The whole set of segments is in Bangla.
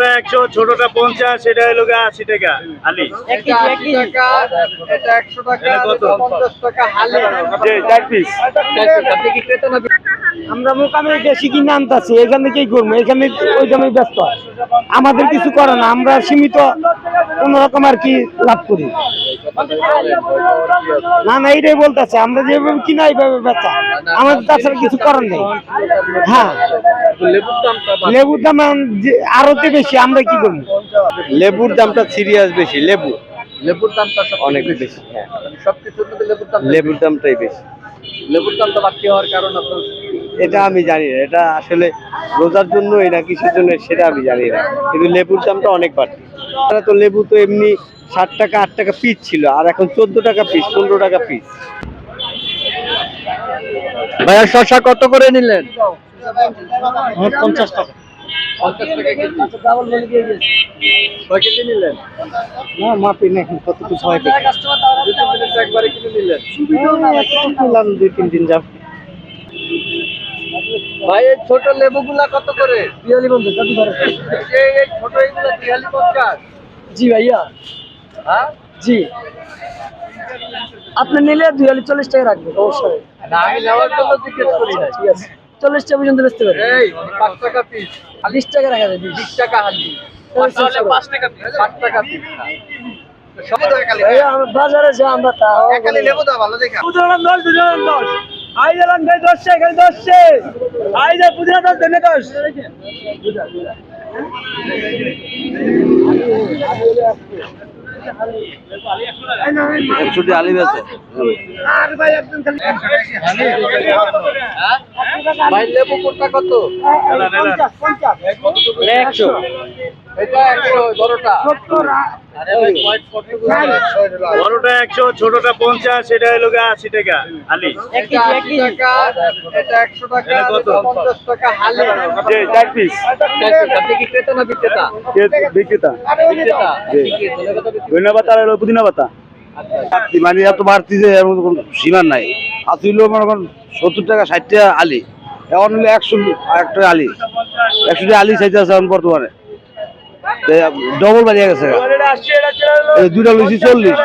বড়টা একশো ছোটটা পঞ্চাশ এটা হলো গা আশি টাকা আলি হালি আমরা মোকামে বেশি কিনে আনতেছি এখানে কি করব এখানে ওই দামে ব্যস্ত। আমাদের কিছু করে না আমরা সীমিত কোন রকম আর কি লাভ করি। না না এইটাই বলতেছে আমরা যেভাবে কিনা এইভাবে বেচা। আমাদের তাছাড়া কিছু করার নেই। হ্যাঁ। লেবুর দাম যে- বেশি আমরা কি করব? লেবুর দামটা সিরিয়াস বেশি লেবু। লেবুর দামটা অনেক বেশি। হ্যাঁ। সবকিছুর মধ্যে লেবুর দাম লেবুর দামটাই বেশি। লেবুর দামটা বাড়তি হওয়ার কারণ আপনার এটা আমি জানি না এটা আসলে রোজার জন্যই না কিসের জন্য সেটা আমি জানি না। কিন্তু লেবুর দামটা অনেক বাড়তি। তারা তো লেবু তো এমনি ষাট টাকা আট টাকা পিস ছিল আর এখন চোদ্দ টাকা পিস পনেরো টাকা পিস ভাইয়া শশা কত করে নিলেন? পঞ্চাশ টাকা। পঞ্চাশ টাকা কেজি। নিলেন? না মাপি না কত কিছু হয় দুই তিন মিনিট একবারে কিনে নিলেন নিলাম দুই তিন দিন যাব ভাই এই ছোট লেবুগুলা কত করে? বিয়ালি পঞ্চাশ এই এই ছোট এইগুলা বিয়ালি পঞ্চাশ জি ভাইয়া। জি। আপনি নিলে দুই হাজার চল্লিশ টাকা রাখবেন অবশ্যই। চল্লিশ টাকা পর্যন্ত বেচতে পিস বিশ টাকা রাখা যাবে বিশ। টাকা ভাইয়া, বাজারে যা আমরা দশ আই দিলাম ভাই দশে এখানে দশে আই যা পুদিনা দশ দেনে দশ। একশোটি আলি বেছে আর ভাই একদম খালি হ্যাঁ? ভাই লেবু কোনটা কত? একশো। বড়টা। কতগুলো বড়টা একশো ছোটটা পঞ্চাশ এটা হলো গা আশি টাকা আলি হালি। ধন্যবাদ আর হলো পুদিনা পাতা। মানে এত বাড়তি যে এর মধ্যে কোনো সীমা নাই। আসিল মনে করেন সত্তর টাকা ষাট টাকা আলি এখন হলো একশো একটা আলি একশো টাকা আলি চাইতে আছে এখন বর্তমানে। ডবল বাড়িয়ে গেছে। দুটা লইছি চল্লিশ।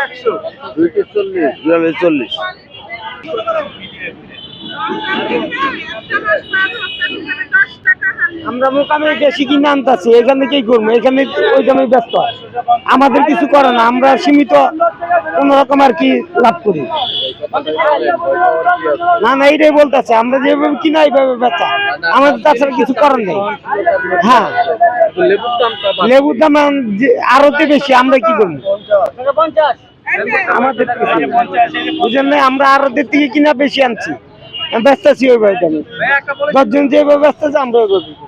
চল্লিশ। আমরা মোকামে বেশি কিনে আনতেছি, এখানে কি করব এখানে ওই দামে ব্যস্ত। আমাদের কিছু করে না, আমরা সীমিত কোন রকম আর কি লাভ করি। না না, এইটাই বলতেছে, আমরা যেভাবে কিনা এইভাবে বেচা। আমাদের তাছাড়া কিছু করার নেই। হ্যাঁ। লেবুর দাম যে- বেশি, আমরা কি করব? আমাদের বুঝেন না আমরা আরোদের থেকে কিনা বেশি আনছি। ব্যস্ত আছি ওইভাবে দামে। দশজন যেভাবে ব্যস্ত আছে আমরা ওইভাবে।